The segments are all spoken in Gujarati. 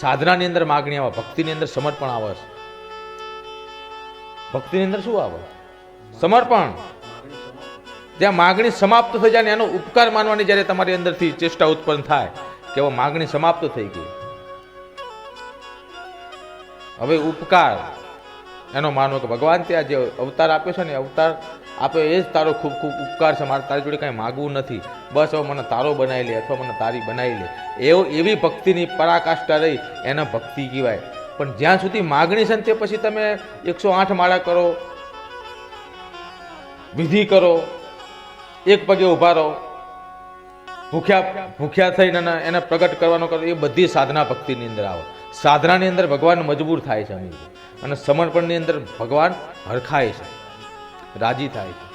સાધનાની અંદર માગણી આવે, ભક્તિની અંદર સમર્પણ આવે. ભક્તિની અંદર શું આવે? સમર્પણ. જ્યાં માગણી સમાપ્ત થઈ જાય ને એનો ઉપકાર માનવાની જ્યારે તમારી અંદરથી ચેષ્ટા ઉત્પન્ન થાય, કે હવે માગણી સમાપ્ત થઈ ગઈ. હવે ઉપકાર. એનો માનવો કે ભગવાન ત્યાં જે અવતાર આપ્યો છે ને અવતાર આપ્યો એ જ તારો ખૂબ ખૂબ ઉપકાર છે. મારે તારી જોડે કાંઈ માગવું નથી. બસ હવે મને તારો બનાવી લે અથવા મને તારી બનાવી લે. એવો એવી ભક્તિની પરાકાષ્ઠા રહી એને ભક્તિ કહેવાય. પણ જ્યાં સુધી માગણી છે ને તે પછી તમે એકસો આઠ માળા કરો, વિધિ કરો, એક પગે ઊભા રહો, ભૂખ્યા ભૂખ્યા થઈને એને- પ્રગટ કરવાનો કરો, એ બધી સાધના ભક્તિની અંદર આવે. સાધનાની અંદર ભગવાન મજબૂર થાય છે અને સમર્પણની અંદર ભગવાન હરખાય છે. રાજી થાય છે.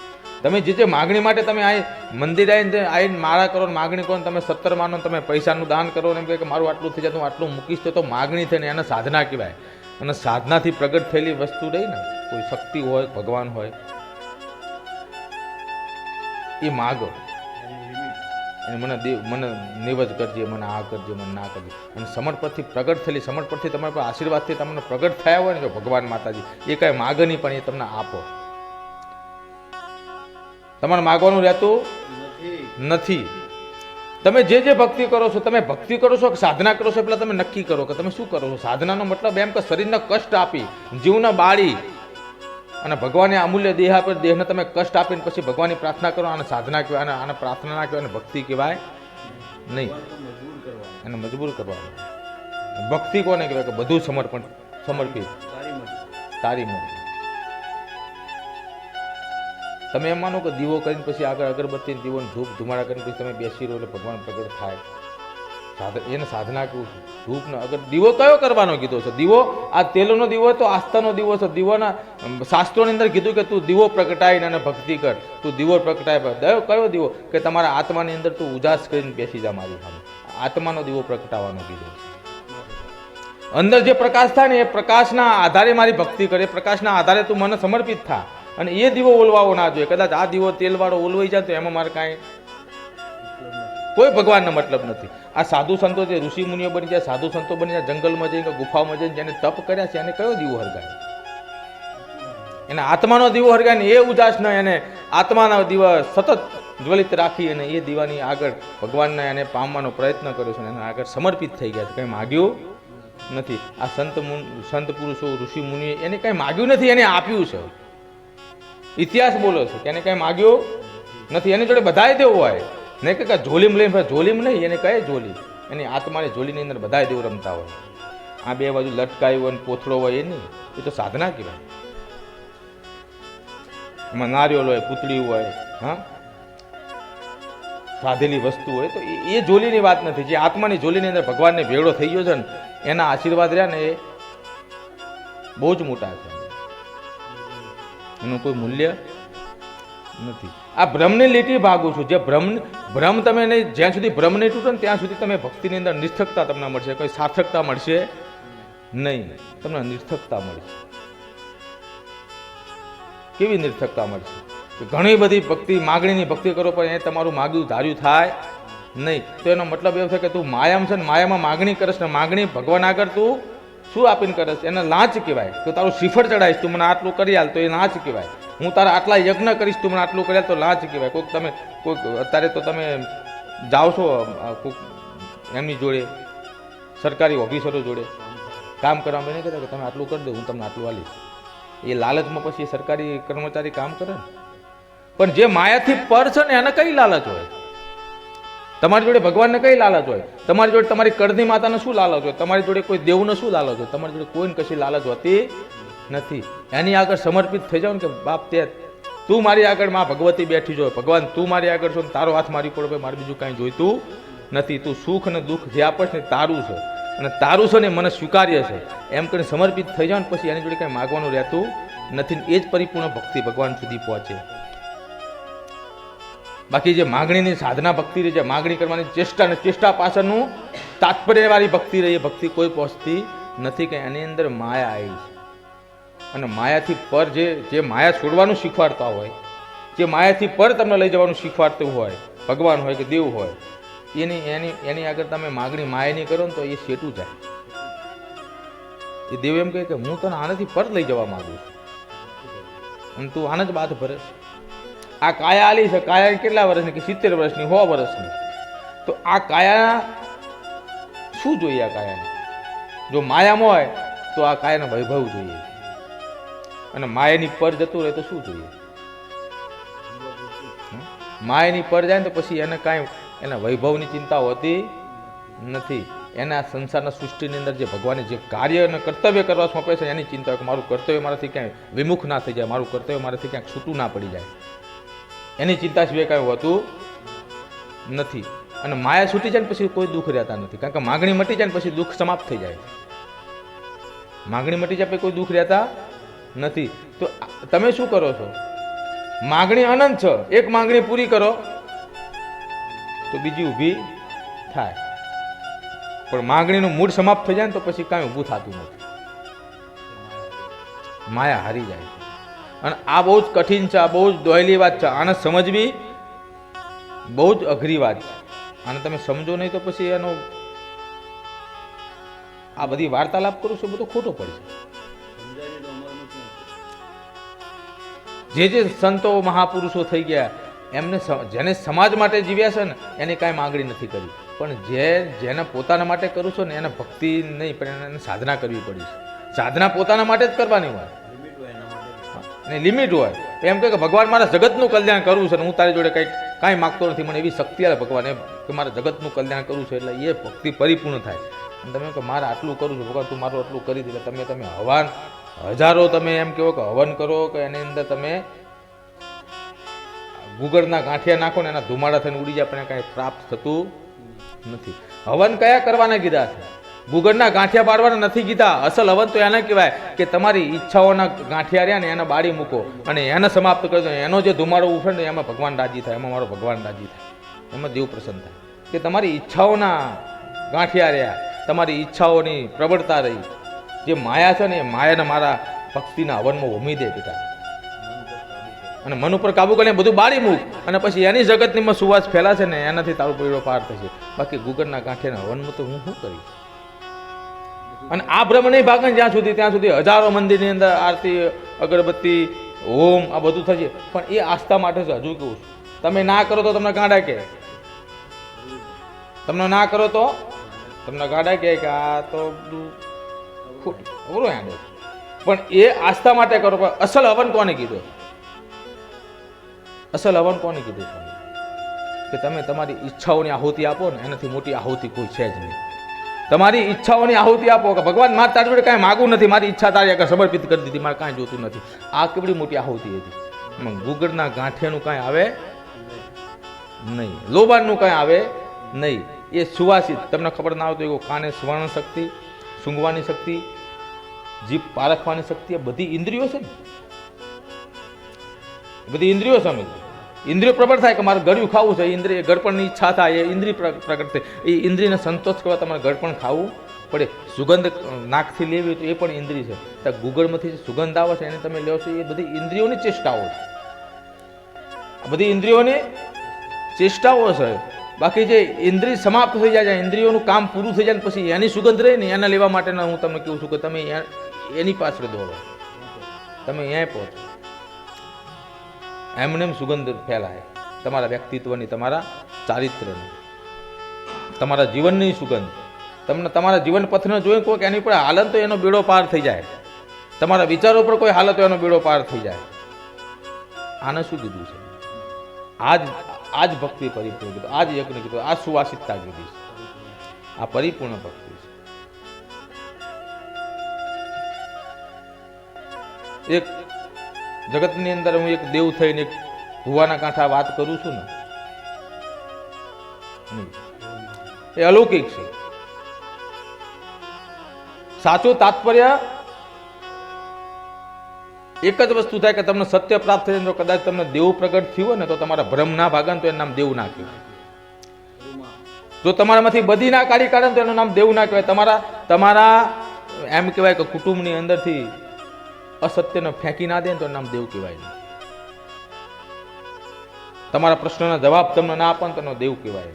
તમે જે જે માગણી માટે તમે આ મંદિર આવીને આવીને માળા કરો માગણી કરો તમે સત્તર માનો તમે પૈસાનું દાન કરો ને એમ કે મારું આટલું થઈ જાય હું આટલું મૂકીશ તો માગણી થઈને એને સાધના કહેવાય. અને સાધનાથી પ્રગટ થયેલી વસ્તુ રહી ને, કોઈ શક્તિ હોય, ભગવાન હોય, એ માગો. અને મને દેવ, મને નિવજ કરજે, મને આ કરજે, મને ના કરજે. અને સમર્પણથી પ્રગટ થયેલી, સમર્પણથી તમારા પર આશીર્વાદથી તમને પ્રગટ થયા હોય ને જો ભગવાન માતાજી, એ કાંઈ માગે નહીં પણ એ તમને આપો. તમારે માગવાનું રહેતું નથી. તમે જે જે ભક્તિ કરો છો તમે ભક્તિ કરો છો કે સાધના કરો છો પેલા તમે નક્કી કરો કે તમે શું કરો છો? સાધનાનો મતલબ એમ કે શરીરને કષ્ટ આપી જીવને બાળી અને ભગવાને અમૂલ્ય દેહ આપે દેહને તમે કષ્ટ આપીને પછી ભગવાનની પ્રાર્થના કરો અને સાધના કહેવાય અને આને પ્રાર્થના ના કહેવાય અને ભક્તિ કહેવાય નહીં. એને મજબૂર કરવાનું. ભક્તિ કોને કહેવાય? કે બધું સમર્પણ સમર્પિત. તારી મરજી. તમે એમ માનો કે દીવો કરીને પછી આગળ અગરબત્તી દીવોને ધૂપ ધુમાડા કરીને પછી તમે બેસી રહો એટલે ભગવાન પ્રગટ થાય. સાધન, એને સાધના કહું છું. ધૂપ ને અગર દીવો કયો કરવાનો કીધો છે? દીવો, આ તેલનો દીવો તો આસ્થાનો દીવો છે. દીવોના શાસ્ત્રોની અંદર કીધું કે તું દીવો પ્રગટાઈને અને ભક્તિ કર. તું દીવો પ્રગટાય દયો, કયો દીવો? કે તમારા આત્માની અંદર તું ઉજાસ કરીને બેસી જા મારી સામે. આત્માનો દીવો પ્રગટાવવાનો કીધો છે. અંદર જે પ્રકાશ થાય ને એ પ્રકાશના આધારે મારી ભક્તિ કરે. પ્રકાશના આધારે તું મને સમર્પિત થા. અને એ દીવો ઓલવાવો ના જોઈએ. કદાચ આ દીવો તેલવાળો ઓલવાઈ જાય તો એમાં મારે કાંઈ કોઈ ભગવાનનો મતલબ નથી. આ સાધુ સંતો જે ઋષિ મુનિઓ બની જાય, સાધુ સંતો બની જાય, જંગલમાં જઈને, ગુફામાં જઈને જેને તપ કર્યા છે, એને કયો દીવો હરગાય? એને આત્માનો દીવો હરગાય ને એ ઉદાસ ન એને આત્માના દીવો સતત જ્વલિત રાખી અને એ દીવાની આગળ ભગવાનને એને પામવાનો પ્રયત્ન કર્યો છે અને આગળ સમર્પિત થઈ ગયા છે. કંઈ માગ્યું નથી. આ સંત સંત પુરુષો, ઋષિ મુનિએ એને કંઈ માગ્યું નથી, એને આપ્યું છે. ઇતિહાસ બોલો છે કે એને કંઈ માગ્યું નથી. એની જોડે બધાય દેવું હોય. નહીં કે જોલીમ લઈને જોલીમ નહીં, એને કહે જોલી એની આત્માની ઝોલીની અંદર બધાય દેવું રમતા હોય. આ બે બાજુ લટકાયું હોય ને પોથળો હોય એ નહીં એ તો સાધના કહેવાય. એમાં નારિયેલ હોય પૂતળી હોય, હા? સાધેલી વસ્તુ હોય, તો એ- જોલીની વાત નથી. જે આત્માની જોલીની અંદર ભગવાનને ભેળો થઈ ગયો છે ને, એના આશીર્વાદ રહ્યા ને એ બહુ જ મોટા છે. એનું કોઈ મૂલ્ય નથી. આ ભ્રમની લીટી ભાગું છું. જે ભ્રમ ભ્રમ તમે જ્યાં સુધી ભ્રમ નહીં તૂટે ને ત્યાં સુધી તમે ભક્તિની અંદર નિષ્ઠકતા તમને મળશે. કોઈ સાર્થકતા મળશે નહીં. તમને નિર્થકતા મળશે. કેવી નિર્થકતા મળશે? કે ઘણી બધી ભક્તિ, માગણીની ભક્તિ કરો પણ એ તમારું માગ્યું ધાર્યું થાય નહીં. તો એનો મતલબ એવો છે કે તું માયામ છે ને માયામાં માગણી કરશ ને માગણી ભગવાન આગળ તું શું આપીને કરશ એને લાંચ કહેવાય. તો તારું શ્રીફળ ચડાવીશ, તું મને આટલું કરી આલ, તો એ લાંચ કહેવાય. હું તારા આટલા યજ્ઞ કરીશ, તું મને આટલું કરી તો લાંચ કહેવાય. કોઈક તમે, કોઈક અત્યારે તો તમે જાઓ છો કોઈક એમની જોડે, સરકારી ઓફિસરો જોડે. કામ કરવા નહીં કહેતા કે તમે આટલું કરી દો, હું તમને આટલું આલીશ એ લાલચમાં પછી સરકારી કર્મચારી કામ કરે ને. પણ જે માયાથી પર છે ને, એને કઈ લાલચ હોય? તમારી જોડે ભગવાનને કઈ લાલચ હોય? તમારી જોડે તમારી કરણી માતાને શું લાલચ હોય? તમારી જોડે કોઈ દેવને શું લાલચ હોય? તમારી જોડે કોઈને કશી લાલચ હોતી નથી. એની આગળ સમર્પિત થઈ જાવ ને કે બાપ તે, તું મારી આગળમાં ભગવતી બેઠી જો ભગવાન, તું મારી આગળ છો ને તારો હાથ મારી પર મારે બીજું કાંઈ જોઈતું નથી. તું સુખ અને દુઃખ જે આપશ ને તારું છે. અને તારું છે ને મને સ્વીકાર્ય છે. એમ કરીને સમર્પિત થઈ જાવ ને પછી એની જોડે કાંઈ માગવાનું રહેતું નથી એ જ પરિપૂર્ણ ભક્તિ ભગવાન સુધી પહોંચે. બાકી જે માગણીની સાધના ભક્તિ રહી છે, માગણી કરવાની ચેષ્ટા અને ચેષ્ટા પાછળનું તાત્પર્યવાળી ભક્તિ રહી, એ ભક્તિ કોઈ પહોંચતી નથી કે એની અંદર માયા આવી છે. અને માયાથી પર જે જે માયા છોડવાનું શીખવાડતા હોય, જે માયાથી પર તમને લઈ જવાનું શીખવાડતું હોય, ભગવાન હોય કે દેવ હોય, એની એની એની આગળ તમે માગણી માયાની કરો ને તો એ સેટું જાય. એ દેવ એમ કહે કે હું તને આનાથી પર લઈ જવા માંગુ છું. અને તું આને જ બાદ ભરે છે. આ કાયા આલી છે, કાયા કેટલા વર્ષની કે સિત્તેર વર્ષની, સો વર્ષની? તો આ કાયા શું જોઈએ આ કાયાને? જો માયામાં હોય તો આ કાયાનો વૈભવ જોઈએ. અને માયાની પર જતું રહે તો શું જોઈએ? માયાની પર જાય ને તો પછી એને કાંઈ એના વૈભવની ચિંતા હોતી નથી. એના સંસારના સૃષ્ટિની અંદર જે ભગવાને જે કાર્ય અને કર્તવ્ય કરવા સોંપે છે, એની ચિંતા કે મારું કર્તવ્ય મારાથી ક્યાંય વિમુખ ના થઈ જાય, મારું કર્તવ્ય મારાથી ક્યાંક છૂટું ના પડી જાય. એની ચિંતા સિવાય કાંઈ હોતું નથી. અને માયા છૂટી જાય ને પછી કોઈ દુઃખ રહેતા નથી. કારણ કે માગણી મટી જાય ને પછી દુઃખ સમાપ્ત થઈ જાય. માગણી મટી જાય કોઈ દુઃખ રહેતા નથી. તો તમે શું કરો છો? માગણી અનંત છે. એક માગણી પૂરી કરો તો બીજી ઊભી થાય. પણ માગણીનું મૂળ સમાપ્ત થઈ જાય ને તો પછી કાંઈ ઊભું થતું નથી. માયા હારી જાય અને આ બહુ જ કઠિન છે, આ બહુ જ દોહેલી વાત છે. આને સમજવી બહુ જ અઘરી વાત છે. અને તમે સમજો નહીં તો પછી એનો આ બધી વાર્તાલાપ કરું છું બધો ખોટો પડશે જે જે સંતો મહાપુરુષો થઈ ગયા, એમને જેને સમાજ માટે જીવ્યા છે ને, એની કાંઈ માંગણી નથી કરી. પણ જે, જેને પોતાના માટે કરું છું ને, એને ભક્તિ નહીં, પણ એને સાધના કરવી પડી છે. સાધના પોતાના માટે જ કરવાની હોય. અને લિમિટ હોય. એમ કહે કે ભગવાન મારા જગતનું કલ્યાણ કરવું છે ને હું તારી જોડે કંઈક કાંઈ માગતો નથી. મને એવી શક્તિ આવે ભગવાન એમ કે મારે જગતનું કલ્યાણ કરવું છે એટલે એ ભક્તિ પરિપૂર્ણ થાય. અને તમે કહો, મારે આટલું કરું છું. ભગવાન, તું મારું આટલું કરી દે એટલે તમે તમે હવાન, હજારો તમે એમ કહો કે હવન કરો કે એની અંદર તમે ગુગળના ગાંઠિયા નાખો ને એના ધુમાડા થઈને ઉડી જાય, પણ એને કાંઈ પ્રાપ્ત થતું નથી. હવન કયા કરવાના કીધા છે? ગુગળના ગાંઠિયા પાડવાના નથી કીધા. અસલ હવન તો એને કહેવાય કે તમારી ઈચ્છાઓના ગાંઠિયા રહ્યા ને એને બાળી મૂકો અને એને સમાપ્ત કરી એનો જે ધુમાડો ઉઠે ને એમાં ભગવાન રાજી થાય. એમાં મારો ભગવાન રાજી થાય. એમાં દેવ પ્રસન્ન થાય. કે તમારી ઈચ્છાઓના ગાંઠિયા રહ્યા. તમારી ઈચ્છાઓની પ્રબળતા રહી. જે માયા છે ને એ માયાને મારા ભક્તિના હવનમાં હોમી દે બેટા. અને મન ઉપર કાબુ કરીને બધું બાળી મૂક. અને પછી એની જગતનીમાં સુવાસ ફેલાશે ને એનાથી તારું પૈડો પાર થશે. બાકી ગુગળના ગાંઠિયાના હવનમાં તો હું શું કરીશ? અને આ ભ્રમ નહીં ભાગે ને જ્યાં સુધી ત્યાં સુધી હજારો મંદિરની અંદર આરતી, અગરબત્તી, હોમ, આ બધું થશે. પણ એ આસ્થા માટે છે, હજુ કહું તમે ના કરો તો તમને ગાડા કે તમને ના કરો તો તમને ગાડા કહે કે આ તો બધું પણ એ આસ્થા માટે કરો. અસલ હવન કોને કીધું? અસલ હવન કોને કીધું? કે તમે તમારી ઈચ્છાઓની આહુતિ આપો ને, એનાથી મોટી આહુતિ કોઈ છે જ નહીં. તમારી ઈચ્છાઓની આહુતિ આપો કે ભગવાન મારે તારી જોડે કાંઈ માગું નથી, મારી ઈચ્છા તારી આગળ સમર્પિત કરી દીધી, મારે કાંઈ જોતું નથી. આ કેવડી મોટી આહુતિ હતી. ગુગળના ગાંઠિયાનું કાંઈ આવે નહીં. લોબાનનું કાંઈ આવે નહીં. એ સુવાસિત. તમને ખબર ના આવતું કાને સ્વર્ણ શક્તિ, સૂંઘવાની શક્તિ, જીભ પારખવાની શક્તિ, આ બધી ઇન્દ્રિયો છે ને? બધી ઇન્દ્રિયો સામે ઇન્દ્રિયો પ્રબળ થાય કે મારે ગળ્યું ખાવું છે, ઇન્દ્રિય ગળપણની ઈચ્છા થાય, એ ઇન્દ્રિય પ્રગટ થાય. એ ઇન્દ્રિયને સંતોષ કરવા તમારે ગળપણ ખાવું પડે. સુગંધ નાકથી લેવી તો એ પણ ઇન્દ્રિય છે. તો ગુગળમાંથી સુગંધ આવે છે એને તમે લો છો, એ બધી ઇન્દ્રિયોની ચેષ્ટાઓ છે. આ બધી ઇન્દ્રિયોની ચેષ્ટાઓ છે. બાકી જે ઇન્દ્રિય સમાપ્ત થઈ જાય ઇન્દ્રિયોનું કામ પૂરું થઈ જાય ને પછી એની સુગંધ રહે ને એના લેવા માટેના હું તમને કહું છું કે તમે એની પાછળ દોડો. તમે અહીંયા પહોંચો. એમને એમ સુગંધ ફેલાય. તમારા વ્યક્તિત્વની, તમારા ચારિત્રની, તમારા જીવનની સુગંધ. તમને તમારા જીવન પથને જોઈ કોઈક એની પર હાલત તો એનો બેડો પાર થઈ જાય. તમારા વિચારો પર કોઈ હાલત એનો બેડો પાર થઈ જાય. આને શું કીધું છે? આજ આજ ભક્તિ પરિપૂર્ણ કીધું, આજ યજ્ઞ કીધું, આ સુવાસિતતા કીધી છે. આ પરિપૂર્ણ ભક્તિ છે. એક જગતની અંદર હું એક દેવ થઈને ભુવાના કાંઠા વાત કરું છું ને, એ અલૌકિક છે. સાચું તાત્પર્ય એક જ વસ્તુ થાય કે તમને સત્ય પ્રાપ્ત થઈ જો કદાચ તમને દેવ પ્રગટ થયું હોય ને, તો તમારા ભ્રમ ના ભાગે તો એનું નામ દેવ ના કહેવાય. જો તમારામાંથી બધી ના કાઢી કાઢે તો એનું નામ દેવ ના કહેવાય. તમારા તમારા, એમ કહેવાય કે કુટુંબની અંદરથી અસત્યને ફેંકી ના દે ને તો નામ દેવ કહેવાય નહીં. તમારા પ્રશ્નના જવાબ તમને ના આપે તો દેવ કહેવાય.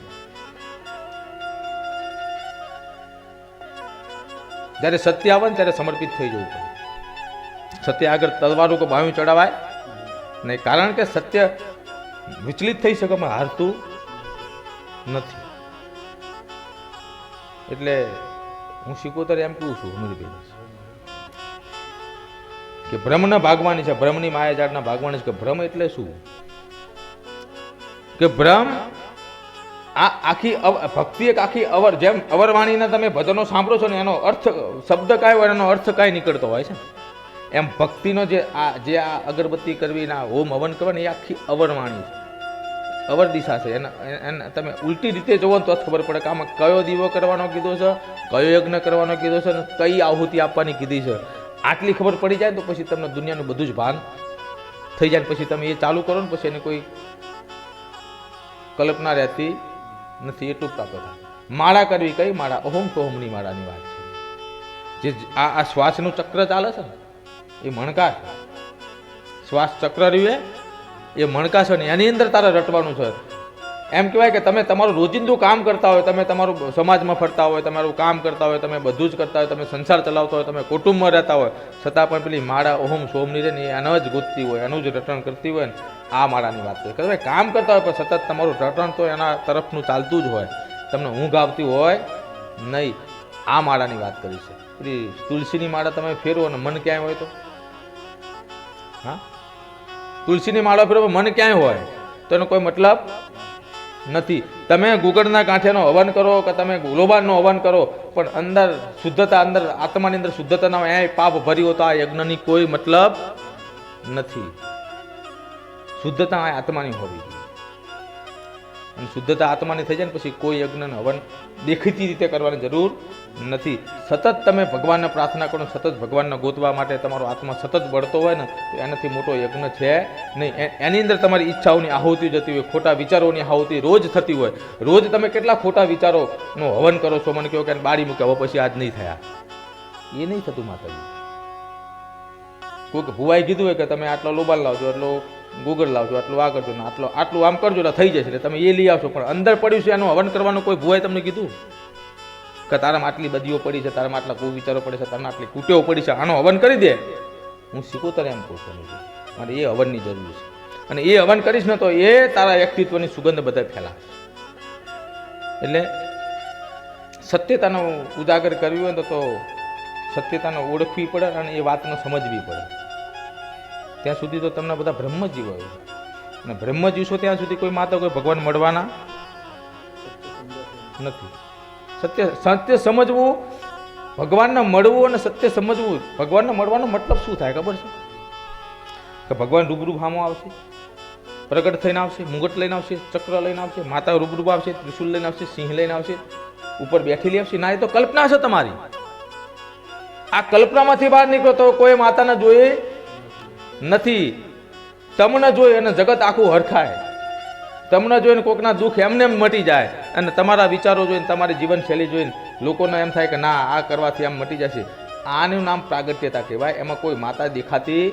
જ્યારે સત્ય આવે ને ત્યારે સમર્પિત થઈ જવું પડે. સત્ય આગળ તલવારું કે બાયું ચડાવાય નહીં. કારણ કે સત્ય વિચલિત થઈ શકે પણ હારતું નથી. એટલે હું શીખોતર એમ કહું છું, અમીરભાઈ. કે ભ્રમના ભાગવાની છે ભ્રમની માયાજાળના ભાગવાની છે, કે ભ્રમ એટલે શું? કે ભ્રમ આ આખી ભક્તિ એક આખી અવર, જેમ અવરવાણીના તમે ભજનો સાંભળો છો ને, એનો અર્થ, શબ્દ કાંઈ હોય, એનો અર્થ કાંઈ નીકળતો હોય છે. એમ ભક્તિનો જે આ જે આ અગરબત્તી કરવી ના હોમ હવન કરવાની એ આખી અવરવાણી છે. અવર દિશા છે. એના, એને તમે ઉલટી રીતે જોવો તો ખબર પડે કે આમાં કયો દીવો કરવાનો કીધો છે, કયો યજ્ઞ કરવાનો કીધો છે, અને કઈ આહુતિ આપવાની કીધી છે. આટલી ખબર પડી જાય તો પછી તમને દુનિયાનું બધું જ ભાન થઈ જાય પછી તમે એ ચાલુ કરો ને પછી એને કોઈ કલ્પના રહેતી નથી એટલું પ્રાપ્ત થાય માળા કરવી કઈ માળા? અહોમ સોહમની માળાની વાત છે. જે આ આ શ્વાસનું ચક્ર ચાલે છે ને, એ મણકા શ્વાસ ચક્ર રહ્યું એ મણકા છે ને, એની અંદર તારે રટવાનું છે. એમ કહેવાય કે તમે તમારું રોજિંદું કામ કરતા હોય, તમે તમારું સમાજમાં ફરતા હોય, તમારું કામ કરતા હોય, તમે બધું જ કરતા હોય, તમે સંસાર ચલાવતા હોય, તમે કુટુંબમાં રહેતા હોય, છતાં પણ પેલી માળા ઓહમ સોમની રહે ને, એ એનો જ ગોતતી હોય, એનું જ રટણ કરતી હોય ને, આ માળાની વાત છે. કે કામ કરતા હોય, પણ સતત તમારું રટણ તો એના તરફનું ચાલતું જ હોય. તમને ઊંઘ આવતી હોય નહીં, આ માળાની વાત કરી છે. પેલી તુલસીની માળા તમે ફેરવો અને મન ક્યાંય હોય તો? હા? તુલસીની માળા ફેરવો મન ક્યાંય હોય? તો એનો કોઈ મતલબ? નથી. તમે ગુગળના કાંઠેનો હવન કરો કે તમે ગુલોબાનનો હવન કરો, પણ અંદર શુદ્ધતા અંદર, આત્માની અંદર શુદ્ધતાના એ પાપ ભર્યો તો આ યજ્ઞની કોઈ મતલબ નથી. શુદ્ધતા આ આત્માની હોવી જોઈએ. અને શુદ્ધતા આત્માની થઈ જાય ને પછી કોઈ યજ્ઞ હવન દેખીતી રીતે કરવાની જરૂર નથી. સતત તમે ભગવાનને પ્રાર્થના કરો, સતત ભગવાનને ગોતવા માટે તમારો આત્મા સતત બળતો હોય ને, તો એનાથી મોટો યજ્ઞ છે નહીં. એની અંદર તમારી ઈચ્છાઓની આહુતિ જતી હોય, ખોટા વિચારોની આહુતિ રોજ થતી હોય. રોજ તમે કેટલા ખોટા વિચારોનું હવન કરો છો? મને કહો કે બાળી મૂકે હવે પછી આજ નહીં થયા. એ નહીં થતું માતાજી. કોઈક ભુવાએ કીધું હોય કે તમે આટલો લોબાલ લાવજો એટલો ગુગળ લાવજો, આટલું આ કરજો ને આટલો, આટલું આમ કરજો એટલે થઈ જશે, એટલે તમે એ લઈ આવશો. પણ અંદર પડ્યું છે એનું હવન કરવાનું કોઈ ભુવાએ તમને કીધું? કે તારામાં આટલી બદીઓ પડી છે, તારામાં આટલા કુવિચારો પડે છે, તારામાં આટલી કુટેઓ પડી છે, આનો હવન કરી દે. હું શીખોતર એમ કહું છું મારે એ હવનની જરૂર છે. અને એ હવન કરીશ ને તો એ તારા વ્યક્તિત્વની સુગંધ બધા ફેલાશે એટલે સત્યતાનો ઉજાગર કરવી હોય તો સત્યતાને ઓળખવી પડે અને એ વાતને સમજવી પડે. ત્યાં સુધી તો તમને બધા બ્રહ્મ જીવો હોય. અને બ્રહ્મ જીવશો ત્યાં સુધી કોઈ માતા કોઈ ભગવાન મળવાના નથી. સત્ય સત્ય સમજવું, ભગવાનને મળવું અને સત્ય સમજવું, ભગવાનને મળવાનો મતલબ શું થાય ખબર છે? કે ભગવાન રૂબરૂ ભામો આવશે, પ્રગટ થઈને આવશે, મુગટ લઈને આવશે, ચક્ર લઈને આવશે, માતા રૂબરૂ આવશે, ત્રિશુલ લઈને આવશે, સિંહ લઈને આવશે, ઉપર બેઠેલી આવશે. ના, એ તો કલ્પના છે તમારી. આ કલ્પનામાંથી બહાર નીકળો તો કોઈ માતાને જોઈએ નથી. તમને જોઈ અને જગત આખું હરખાય. તમને જોઈને કોકના દુઃખ એમને એમ મટી જાય. અને તમારા વિચારો જોઈને, તમારી જીવનશૈલી જોઈને લોકોને એમ થાય કે ના, આ કરવાથી આમ મટી જશે. આનું નામ પ્રાગટ્યતા કહેવાય. એમાં કોઈ માતા દેખાતી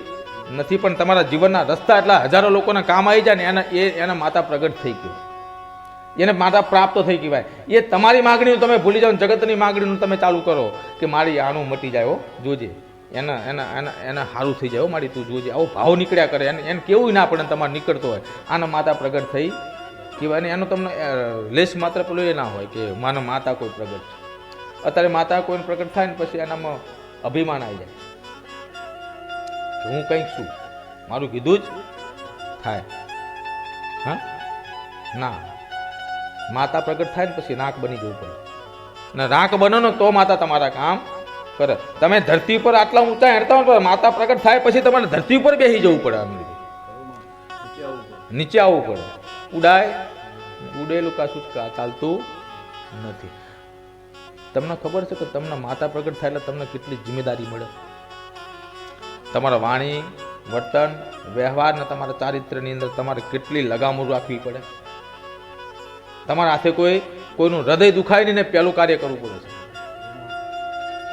નથી, પણ તમારા જીવનના રસ્તા એટલા હજારો લોકોના કામ આવી જાય ને એના એ એના માતા પ્રગટ થઈ ગયું. એને માતા પ્રાપ્ત થઈ કહેવાય. એ તમારી માગણીઓ તમે ભૂલી જાઓ જગતની માગણીનું તમે ચાલુ કરો કે મારી આનું મટી જાય જોજે. એના એના એના એના સારું થઈ જાય મારી તું જોજે. આવો ભાવ નીકળ્યા કરે. એને એને કેવું ના પડે તમારે નીકળતો હોય. આના માતા પ્રગટ થઈ કહેવાય ને, એનો તમને લેસ માત્ર પેલું એ ના હોય કે માનો માતા કોઈ પ્રગટ છે. અત્યારે માતા કોઈને પ્રગટ થાય ને પછી એનામાં અભિમાન આવી જાય. હું કંઈક છું. મારું કીધું જ થાય. હા? ના. માતા પ્રગટ થાય ને પછી નાક બની જવું પડે. અને રાક બનો ને તો માતા તમારા કામ કરે. તમે ધરતી પર આટલા ઊંચા હેરતા હોય માતા પ્રગટ થાય પછી તમારે ધરતી ઉપર બેસી જવું પડે અમીર નીચે આવવું પડે. ઉડાય. ઉડેલું કાશું ચાલતું નથી. તમને ખબર છે કે તમને માતા પ્રગટ થાય એટલે તમને કેટલી જિમ્મેદારી મળે? તમારા વાણી, વર્તન, વ્યવહાર ને તમારા ચારિત્ર્યની અંદર તમારે કેટલી લગામો રાખવી પડે? તમારા હાથે કોઈ કોઈનું હૃદય દુખાય નહીં ને પહેલું કાર્ય કરવું પડે છે.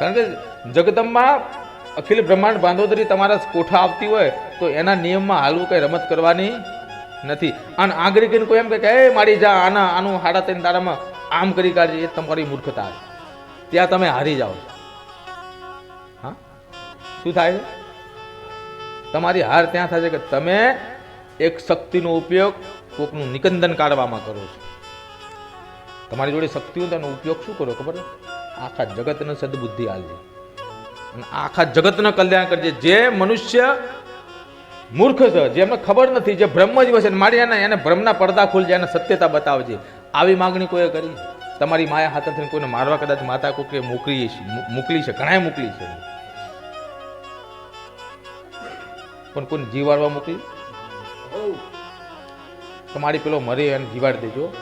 કારણ કે જગદંબા અખિલ બ્રહ્માંડ બાંધોદરી તમારા કોઠા આવતી હોય તો એના નિયમમાં હાલવું કંઈ રમત કરવાની નથી. અને આગળ કોઈ એમ કે એ મારી જા, આના, આનું હાડા ત્રણ તારામાં આમ કરી કાઢજે, એ તમારી મૂર્ખતા છે. ત્યાં તમે હારી જાઓ હા? શું થાય તમારી હાર ત્યાં થાય છે કે તમે એક શક્તિનો ઉપયોગ કોકનું નિકંદન કાઢવામાં કરો છો. તમારી જોડે શક્તિ હોય તો એનો ઉપયોગ શું કરો, ખબર છે? આખા જગતને સદબુદ્ધિ આલજે. અને આખા જગતને કલ્યાણ કરજે. જે મનુષ્ય મૂર્ખ છે જેમને ખબર નથી, જે બ્રહ્મ જ છે, મારી એને એને બ્રહ્મના પડદા ખોલજે એને સત્યતા બતાવજે. આવી માગણી કોઈએ કરી? તમારી માયા હાથ થઈને કોઈને મારવા કદાચ માતા કોકે મોકલી છે મોકલી છે ઘણાય મોકલી છે. પણ કોઈને જીવાડવા મોકલી? તમારી પેલો મરે એને જીવાડ દેજો.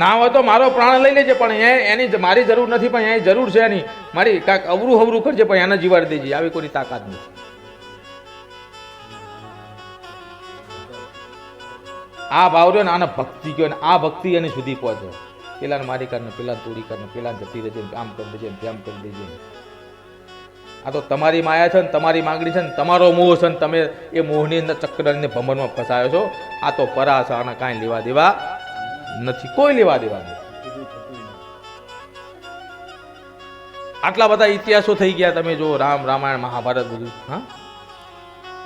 ના હોય તો મારો પ્રાણ લઈ લેજે, પણ એની મારી જરૂર નથી, પણ એની જરૂર છે એની. મારી કાંઈક અવરું હવરું કરજે, પણ એને જીવાડી દેજે, આવી કોઈ તાકાત નથી આ ભાવ રહ્યો ને આને ભક્તિ કયો ને આ ભક્તિ એની સુધી પહોંચે. પેલાને મારી કર ને પેલા તોડી કર ને પેલા જતી રહેજે કામ કરી દેજે તેમ કરી દેજે આ તો તમારી માયા છે ને, તમારી માંગણી છે ને, તમારો મોહ છે ને, તમે એ મોહની અંદર ચક્રની ભમરમાં ફસાયો છો. આ તો પરા છે આને કાંઈ લેવા દેવા નથી. કોઈ લેવા દેવા નથી આટલા બધા ઇતિહાસો થઈ ગયા તમે જો રામ, રામાયણ, મહાભારત બધું, હા?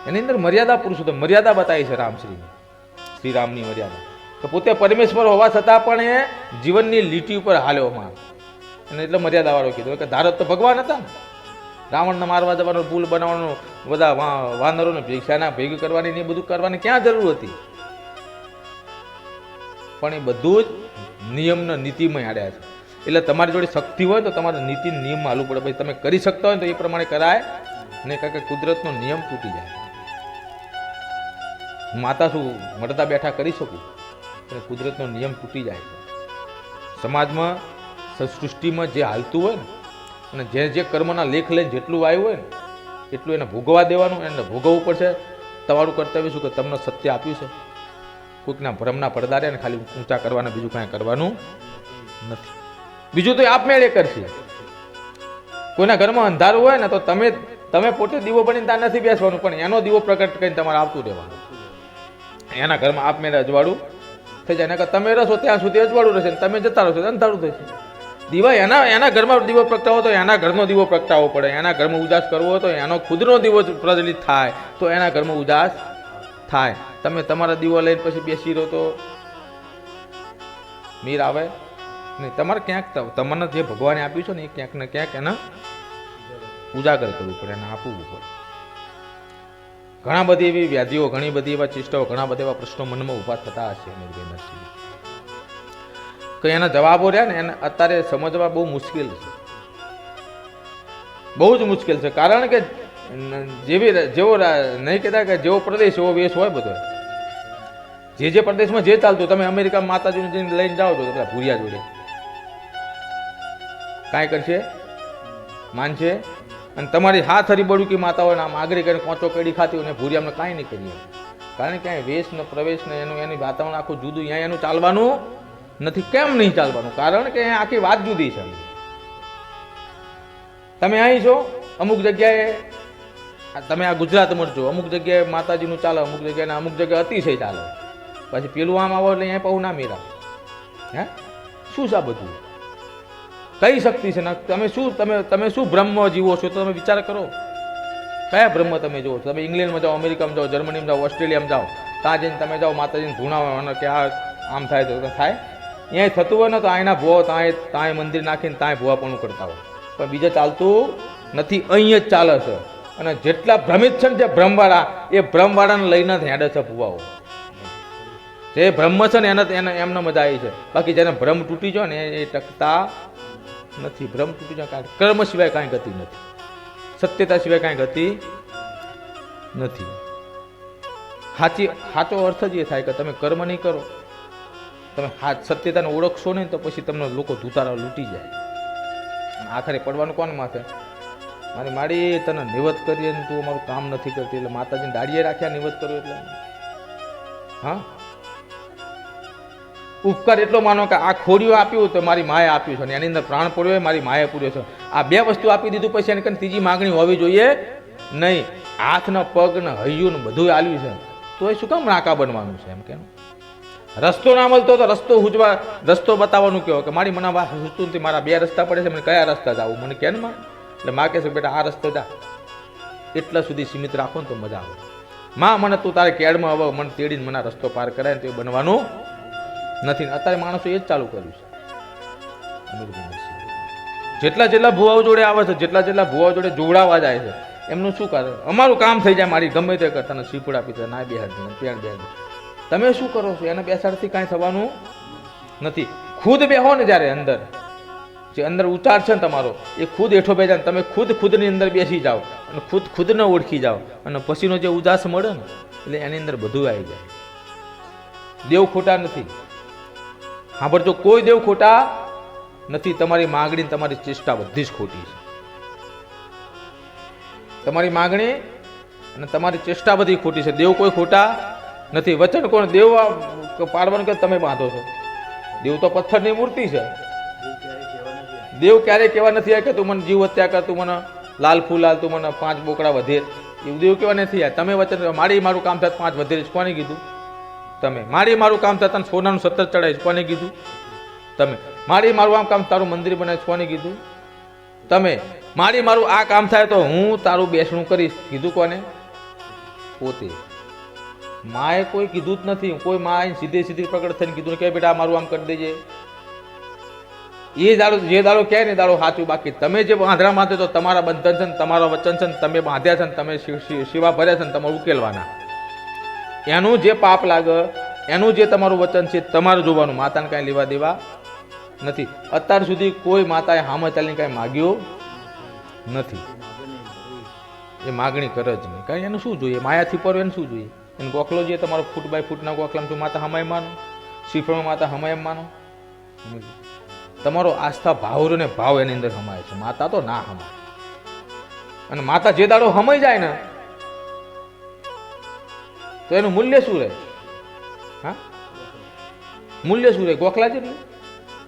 એની અંદર મર્યાદા પુરુષોત્તમ મર્યાદા બતાવી છે રામશ્રીની શ્રી રામની મર્યાદા. તો પોતે પરમેશ્વર હોવા છતાં પણ એ જીવનની લીટી ઉપર હાલ્યો માં અને એટલે મર્યાદાવાળો કીધું. કે ધારત તો ભગવાન હતા ને. રાવણને મારવા જવાનો પુલ બનાવવાનો, બધા વાનરોને ભિક્ષાના ભેગી કરવાની ને બધું કરવાની ક્યાં જરૂર હતી? પણ એ બધું જ નિયમના નીતિમાં આડ્યા છે. એટલે તમારી જોડે શક્તિ હોય તો તમારે નીતિ નિયમ માલું પડે. ભાઈ તમે કરી શકતા હોય તો એ પ્રમાણે કરાય ને કારણ કે કુદરતનો નિયમ તૂટી જાય. માતા શું મળતા બેઠા કરી શકું? પણ કુદરતનો નિયમ તૂટી જાય. સમાજમાં, સંસૃષ્ટિમાં જે હાલતું હોય ને, અને જે જે કર્મના લેખ લઈને જેટલું આવ્યું હોય ને, એટલું એને ભોગવા દેવાનું, એને ભોગવવું પડશે. તમારું કર્તવ્ય શું? કે તમને સત્ય આપ્યું છે? કોઈકના ભ્રમના પડદારે રહ્યા ને ખાલી ઊંચા કરવાના, બીજું કાંઈ કરવાનું નથી. બીજું તો આપમેળે કરશે. કોઈના ઘરમાં અંધારું હોય ને તો તમે તમે પોતે દીવો બનીને ત્યાં નથી બેસવાનું, પણ એનો દીવો પ્રગટ કરીને તમારે આવતું રહેવાનું. એના ઘરમાં આપમેળે અજવાળું થઈ જાય, નકર તમે રહેશો ત્યાં સુધી અજવાળું રહેશે તમે જતા રહેશો અંધારું થશે. દીવા એના એના ઘરમાં દીવો પ્રગટાવો તો એના ઘરનો દીવો પ્રગટાવવો પડે. એના ઘરમાં ઉજાસ કરવો તો એનો ખુદનો દીવો પ્રજલિત થાય તો એના ઘરમાં ઉજાસ થાય. તમે તમારા દીવો લઈને પછી બેસી રહો તો મીર આવે? નહીં, તમારે ક્યાંક તમને જે ભગવાને આપ્યું છે ને એ ક્યાંક ને ક્યાંક એને ઉજાગર કરવું પડે, એને આપવું પડે. ઘણા બધી એવી વ્યાધિઓ, ઘણી બધી એવા ચિષ્ટાઓ, ઘણા બધા એવા પ્રશ્નો મનમાં ઊભા થતા હશે અમીરભાઈ નરસિંહ એના જવાબો રહ્યા ને, એને અત્યારે સમજવા બહુ મુશ્કેલ છે. બહુ જ મુશ્કેલ છે, કારણ કે જેવી જેવો નહીં કહેતા કે જેવો પ્રદેશ એવો વેશ હોય બધો. જે જે પ્રદેશમાં જે ચાલતું તમે અમેરિકા માતાજીને લઈને જાઓ છો પેલા ભૂરિયા જોડે. કાંઈ કરશે? માનશે? અને તમારી હાથ હરી કે માતા હોય ને આમ આગળ કરીને કોચો કેડી ખાતી હોય ને ભૂરી અમને કાંઈ નહીં કરીએ. કારણ કે અહીંયા વેશ ને પ્રવેશ ને એનું, એની વાતાવરણ આખું જુદું અહીંયા એનું ચાલવાનું નથી. કેમ નહીં ચાલવાનું? કારણ કે અહીંયા આખી વાત જુદી છે. તમે અહીં છો, અમુક જગ્યાએ તમે આ ગુજરાતમાં છો, અમુક જગ્યાએ માતાજીનું ચાલે, અમુક જગ્યાએ અમુક જગ્યાએ અતિશય ચાલે. પછી પેલું આમ આવો એટલે અહીંયા પહુ ના મેરા. હે? શું છે આ બધું? કઈ શક્તિ છે? ને તમે શું તમે તમે શું બ્રહ્મ જીવો છો? તો તમે વિચાર કરો. કયા બ્રહ્મ તમે જુઓ છો? તમે ઇંગ્લેન્ડમાં જાઓ, અમેરિકામાં જાઓ, જર્મનીમાં જાઓ, ઓસ્ટ્રેલિયામાં જાઓ ત્યાં જઈને તમે જાઓ, માતાજીને ધૂણાવો કે આ આમ થાય તો તો થાય. અહીંયા થતું હોય ને તો અહીંના ભૂવો ત્યાં ત્યાં મંદિર નાખીને ત્યાં ભૂવાપણું કરતા હોય. પણ બીજે ચાલતું નથી. અહીં જ ચાલે છે. અને જેટલા ભ્રમિત છે ને જે ભ્રમવાળા એ ભ્રમવાળાને લઈને જ હેડે છે ભૂવાઓ. જે બ્રહ્મ છે ને એને એને એમને મજા આવી છે. બાકી જેને ભ્રમ તૂટી જાય ને એ ટકતા નથી. ભ્રમ તૂટી જાય કાંઈ કર્મ સિવાય કાંઈ ગતિ નથી. સત્યતા સિવાય કાંઈ ગતિ નથી. સાચી સાચો અર્થ જ એ થાય કે તમે કર્મ નહીં કરો. તમે હાથ સત્યતાને ઓળખશો નહીં તો પછી તમને લોકો ધૂતારા લૂંટી જાય. આખરે પડવાનું કોણ માથે? મારી માડી, તને નિવત કરીએ ને તું અમારું કામ નથી કરતી. એટલે માતાજીને દાડીએ રાખ્યા નિવત કર્યો એટલે. હા? ઉપકાર એટલો માનો કે આ ખોડિયું આપ્યું તો મારી માએ આપ્યું છે અને એની અંદર પ્રાણ હોય, મારી માએ પૂર્યો છે. આ બે વસ્તુ આપી દીધું પછી એને કંઈ ત્રીજી માગણી હોવી જોઈએ નહીં. હાથને પગને હૈયું ને બધું આવ્યું છે. તો એ શું કામ નાકા બનવાનું છે એમ કેમ રસ્તો ના મળતો તો રસ્તો હુજવા રસ્તો બતાવવાનું કહો કે મારી મને સૂચતું નથી, મારા બે રસ્તા પડે છે, મને કયા રસ્તા જવું? મને કેમ માં એટલે માં કહે બેટા, આ રસ્તે જા. એટલા સુધી સીમિત રાખો ને તો મજા આવે. માં, મને તું તારે કેડમાં હવે મને તેડીને મને રસ્તો પાર કરાય ને તો એ બનવાનું નથી. અત્યારે માણસો એ જ ચાલુ કર્યું છે. જેટલા જેટલા ભુવાઓ જોડે આવે છે, જેટલા જેટલા ભુવાઓ જોડે જોડાવા જાય છે, એમનું શું કારણ અમારું કામ થઈ જાય મારી, ગમે તે કરતા સીપડા પીતા ના બેહાડી પેણ બેહાડી તમે શું કરો છો? એને બેસાડથી કાંઈ થવાનું નથી. ખુદ બેહો ને જ્યારે અંદર. જે અંદર ઉતાર છે ને તમારો, એ ખુદ હેઠો બેસા તમે ખુદ ખુદની અંદર બેસી જાઓ અને ખુદ ખુદને ઓળખી જાઓ. અને પછીનો જે ઉદાસ મળે ને, એટલે એની અંદર બધું આવી જાય. દેવ ખોટા નથી. સાંભળજો, કોઈ દેવ ખોટા નથી. તમારી માગણી તમારી ચેષ્ટા બધી જ ખોટી છે. તમારી માગણી અને તમારી ચેષ્ટા બધી ખોટી છે. દેવ કોઈ ખોટા નથી. વચન કોણ? દેવ પાડવાનું કે તમે બાંધો છો? દેવ તો પથ્થરની મૂર્તિ છે. દેવ ક્યારેય કહેવા નથી આવ્યા કે તું મને જીવ હત્યા કર, તું મને લાલ ફૂલ લાલ તું મને પાંચ બોકડા વધે. એવું દેવ કહેવા નથી આવ્યા. તમે વચન, મારી મારું કામ થાય પાંચ વધે જ કોને કીધું? તમે. મારી મારું કામ થતા સોનાનું સતત ચડાવીશ કોને કીધું? તમે. મારી મારું આમ કામ તારું મંદિર બનાવીશ કોને કીધું? તમે. મારી મારું આ કામ થાય તો હું તારું બેસણું કરીશ. કીધું કોને? પોતે. માએ કોઈ કીધું જ નથી. કોઈ મા આઈને સીધે સીધી પ્રગટ થઈને કીધું કે, બેટા, મારું આમ કરી દેજે. એ દાડો જે દાડો કહે ને દાડો સાચું બાકી. તમે જે બાંધરા બાંધે તો તમારા બંધન છે ને, તમારા વચન છે તમે બાંધ્યા છે તમે શિવા ભર્યા છે ને તમારે ઉકેલવાના. એનું જે પાપ લાગે, એનું જે તમારું વચન છે, તમારું જોવાનું. માતાને કાંઈ લેવા દેવા નથી. અત્યાર સુધી કોઈ માતાએ હામે ચાલીને કાંઈ માગ્યું નથી. એ માગણી કરે જ નહીં. કારણ એનું શું જોઈએ? માયાથી પર એને શું જોઈએ? એને ગોખલો જે તમારો ફૂટ બાય ફૂટના ગોખલામાં તું માતા હમાય માનો? શ્રીફળમાં માતા હમાય માનો? તમારો આસ્થા ભાવ ને ભાવ એની અંદર હમાય છે. માતા તો ના હમાય. અને માતા જે દાડો હમાઈ જાય ને તો એનું મૂલ્ય શું રહે? હા? મૂલ્ય શું રહે? ગોખલા જેટલું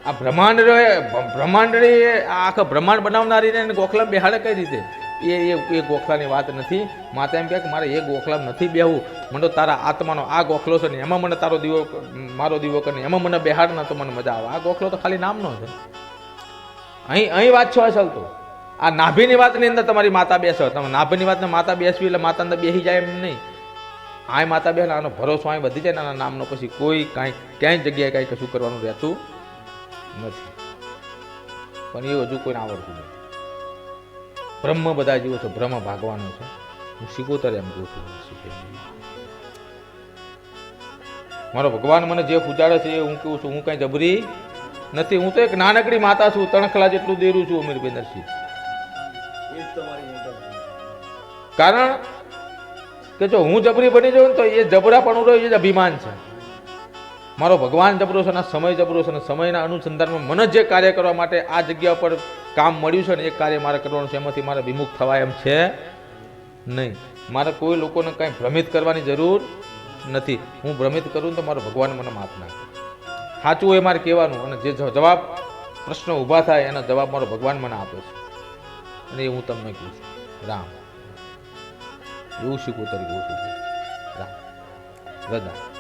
આ બ્રહ્માંડ રહે બ્રહ્માંડ રહે આખા બ્રહ્માંડ બનાવનારીને એને ગોખલા બેહાડે કઈ રીતે? એ એ એ ગોખલાની વાત નથી. માતા એમ કહે કે મારે એ ગોખલા નથી બેહવું. મને તો તારા આત્માનો આ ગોખલો છે ને એમાં મને તારો દીવો, મારો દીવો કરીને એમાં મને બેહાડ ના તો મને મજા આવે. આ ગોખલો તો ખાલી નામનો છે. અહીં અહીં વાત છો અસલ તો. આ નાભીની વાતની અંદર તમારી માતા બેસો. તમે નાભીની વાતને માતા બેસવી એટલે માતા અંદર બેસી જાય એમ નહીં. આય માતા બહેન આનો ભરોસો અહીં વધી જાય ને આના નામનો પછી કોઈ કાંઈ ક્યાંય જગ્યાએ કાંઈ કશું કરવાનું રહેતું નથી. પણ એ હજુ કોઈને આવડતું નથી. બ્રહ્મ બધા જીવો છે બ્રહ્મ ભાગવાનો છે. હું શીખોતર એમ કહું છું મારો ભગવાન મને જે પૂજાડે છે એ હું કહું છું હું કાંઈ જબરી નથી હું તો એક નાનકડી માતા છું તણખલા જેટલું દેરું છું અમીરભાઈ નરસિંહ કારણ કે જો હું જબરી બની જાઉં તો એ જબરા પણ રહ્યો, એ જ અભિમાન છે. મારો ભગવાન જબરો છે અને સમય જબરો છે અને સમયના અનુસંધાનમાં મને જે કાર્ય કરવા માટે આ જગ્યા પર કામ મળ્યું છે ને એ કાર્ય મારે કરવાનું છે, એમાંથી મારે વિમુખ થવા એમ છે નહીં. મારે કોઈ લોકોને કાંઈ ભ્રમિત કરવાની જરૂર નથી. હું ભ્રમિત કરું તો મારો ભગવાન મને માફ નાખે સાચું એ મારે કહેવાનું અને જે જવાબ પ્રશ્ન ઊભા થાય એનો જવાબ મારો ભગવાન મને આપે છે. અને એ હું તમને કહું છું. રામ. એવું શીખવું તરીકે કહું છું રામ રજા